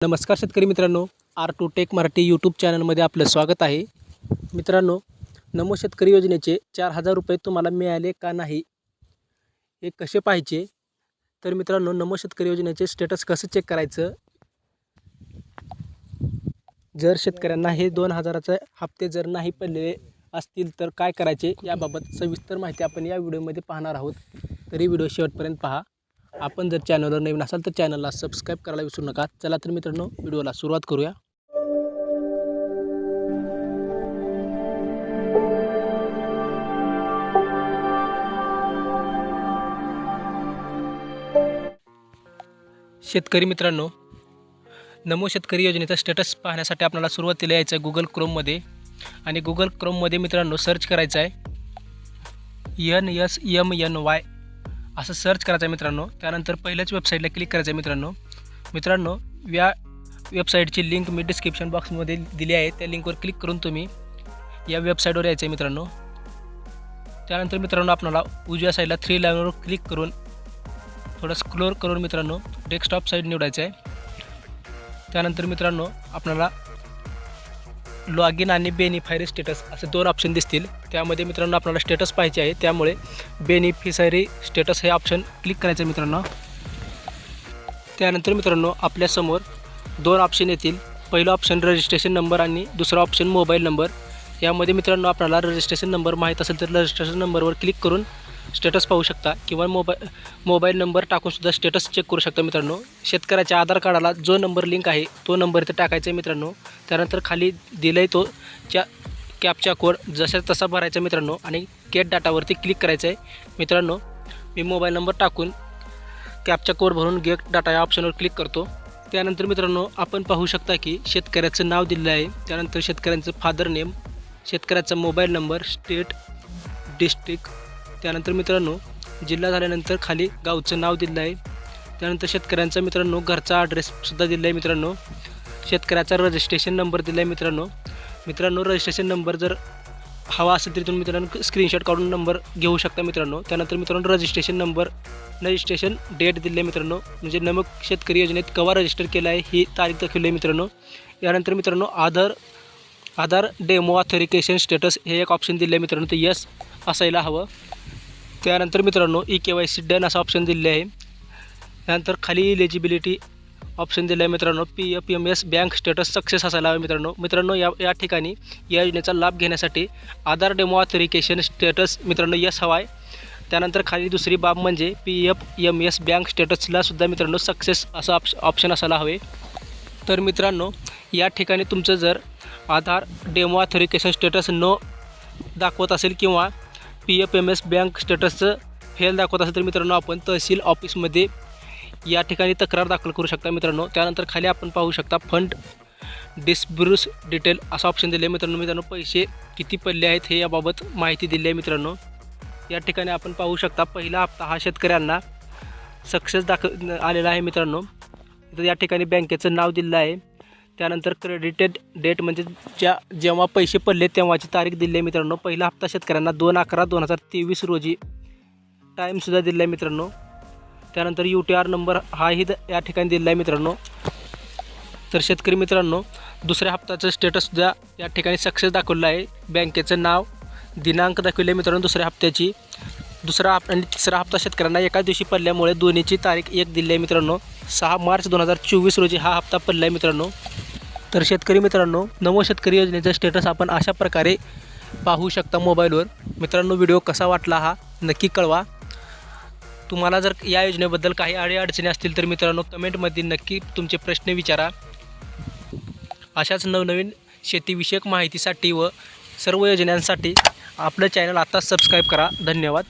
नमस्कार शेतकरी मित्रांनो R two tech Marathi YouTube चॅनलमध्ये आपलं स्वागत आहे. मित्रांनो नमो शेतकरी योजनेचे चार हजार रुपये तुम्हाला मिळाले का नाही हे कसे पाहायचे? तर मित्रांनो नमो शेतकरी योजनेचे स्टेटस कसं चेक करायचं? जर शेतकऱ्यांना हे दोन हजाराचे हप्ते जर नाही पडलेले असतील तर काय करायचे? याबाबत सविस्तर माहिती आपण या व्हिडिओमध्ये पाहणार आहोत. तरी व्हिडिओ शेवटपर्यंत पहा. आपण जर चॅनलवर नवीन असाल तर चॅनलला सबस्क्राईब करायला विसरू नका. चला तर मित्रांनो व्हिडिओला सुरुवात करूया. शेतकरी मित्रांनो नमो शेतकरी योजनेचा स्टेटस पाहण्यासाठी आपल्याला सुरुवातीला यायचं आहे गुगल क्रोममध्ये आणि गुगल क्रोममध्ये मित्रांनो सर्च करायचं आहे. N S M N Y असं सर्च करायचं आहे मित्रांनो. त्यानंतर पहिल्याच वेबसाईटला क्लिक करायचं आहे मित्रांनो. मित्रांनो या वेबसाईटची लिंक मी डिस्क्रिप्शन बॉक्समध्ये दिली आहे. त्या लिंकवर क्लिक करून तुम्ही या वेबसाईटवर यायचं आहे मित्रांनो. त्यानंतर मित्रांनो आपल्याला उजव्या साईडला थ्री लाईनवर क्लिक करून थोडं स्क्लोर करून मित्रांनो डेस्कटॉप साईड निवडायचं आहे. त्यानंतर मित्रांनो आपल्याला लॉग इन आणि बेनिफायरी स्टेटस असे दोन ऑप्शन दिसतील. त्यामध्ये मित्रांनो आपल्याला स्टेटस पाहिजे आहे. त्यामुळे बेनिफिशरी स्टेटस हे ऑप्शन क्लिक करायचं मित्रांनो. त्यानंतर मित्रांनो आपल्यासमोर दोन ऑप्शन येतील. पहिलं ऑप्शन रजिस्ट्रेशन नंबर आणि दुसरा ऑप्शन मोबाईल नंबर यामध्ये मित्रांनो आपल्याला रजिस्ट्रेशन नंबर माहीत असेल तर रजिस्ट्रेशन नंबरवर क्लिक करून स्टेटस पाहू शकता किंवा मोबाईल मोबाईल नंबर टाकूनसुद्धा स्टेटस चेक करू शकता मित्रांनो. शेतकऱ्याच्या आधार कार्डाला जो नंबर लिंक आहे तो नंबर इथं टाकायचा आहे मित्रांनो. त्यानंतर खाली दिलं आहे तो च्या कॅपचा कोड जसा तसा भरायचा मित्रांनो. आणि गेट डाटावरती क्लिक करायचं आहे मित्रांनो मी मोबाईल नंबर टाकून कॅपचा कोड भरून गेट डाटा या ऑप्शनवर क्लिक करतो. त्यानंतर मित्रांनो आपण पाहू शकता की शेतकऱ्याचं नाव दिलेलं आहे. त्यानंतर शेतकऱ्यांचं फादर नेम शेतकऱ्याचा मोबाईल नंबर स्टेट डिस्ट्रिक्ट त्यानंतर मित्रांनो जिल्हा झाल्यानंतर खाली गावचं नाव दिलं आहे. त्यानंतर शेतकऱ्यांचा मित्रांनो घरचा ॲड्रेससुद्धा दिला आहे मित्रांनो. शेतकऱ्याचा रजिस्ट्रेशन नंबर दिला आहे मित्रांनो. मित्रांनो रजिस्ट्रेशन नंबर जर हवा असेल तरी तुम्ही मित्रांनो स्क्रीनशॉट काढून नंबर घेऊ शकता मित्रांनो. त्यानंतर मित्रांनो रजिस्ट्रेशन नंबर रजिस्ट्रेशन डेट दिले आहे मित्रांनो. म्हणजे नमक शेतकरी योजनेत केव्हा रजिस्टर केलं आहे ही तारीख दाखवली आहे मित्रांनो. यानंतर मित्रांनो Aadhaar Aadhaar demo authentication status हे एक ऑप्शन दिलं आहे मित्रांनो. ते यस असायला हवं. त्यानंतर मित्रांनो e K Y C done असं ऑप्शन दिले आहे. त्यानंतर खाली इलिजिबिलिटी ऑप्शन दिलं आहे मित्रांनो. P F M S bank status success असायला हवं मित्रांनो. मित्रांनो या या ठिकाणी या योजनेचा लाभ घेण्यासाठी आधार डेमो ऑथरिकेशन स्टेटस मित्रांनो यस हवा आहे. त्यानंतर खाली दुसरी बाब म्हणजे P F M S bank स्टेटसला सुद्धा मित्रांनो सक्सेस असं ऑप्श ऑप्शन असायला हवे. तर मित्रांनो या ठिकाणी तुमचं जर आधार डेमो ऑथरिकेशन स्टेटस न दाखवत असेल किंवा P F M S bank स्टेटसचं fail दाखवत असेल तर मित्रांनो आपण तहसील ऑफिसमध्ये या ठिकाणी तक्रार दाखल करू शकता मित्रांनो. त्यानंतर खाली आपण पाहू शकता फंड डिस्ब्रुस डिटेल असं ऑप्शन दिले आहे मित्रांनो. मित्रांनो पैसे किती पडले आहेत हे याबाबत माहिती दिली आहे मित्रांनो. या ठिकाणी आपण पाहू शकता पहिला हप्ता हा शेतकऱ्यांना सक्सेस दाख आलेला आहे मित्रांनो. तर या ठिकाणी बँकेचं नाव दिलं आहे. त्यानंतर क्रेडिटेड डेट म्हणजे ज्या जेव्हा पैसे पडले तेव्हाची तारीख दिली आहे मित्रांनो. पहिला हप्ता शेतकऱ्यांना दोन अकरा दोन हजार तेवीस रोजी टाईमसुद्धा दिला आहे मित्रांनो. त्यानंतर यू टी आर नंबर हाही या ठिकाणी दिला आहे मित्रांनो. तर शेतकरी मित्रांनो दुसऱ्या हप्त्याचं स्टेटससुद्धा या ठिकाणी सक्सेस दाखवलं आहे. बँकेचं नाव दिनांक दाखवले मित्रांनो दुसऱ्या हप्त्याची. दुसरा हप्ता आणि तिसरा हप्ता शेतकऱ्यांना एकाच दिवशी पडल्यामुळे दोन्हीची तारीख एक दिली आहे मित्रांनो. सहा मार्च दोन हजार चोवीस रोजी हा हप्ता पडला आहे मित्रांनो. तर शेतकरी मित्रांनो नवो शेतकरी योजनेचा स्टेटस आपण अशा प्रकारे पाहू शकता मोबाईलवर. मित्रांनो व्हिडिओ कसा वाटला हा नक्की कळवा. तुम्हाला जर या योजनेबद्दल काही अडीअडचणी असतील तर मित्रांनो कमेंटमध्ये नक्की तुमचे प्रश्न विचारा. अशाच नवनवीन शेतीविषयक माहितीसाठी व सर्व योजनांसाठी आपलं चॅनल आत्ताच सबस्क्राईब करा. धन्यवाद.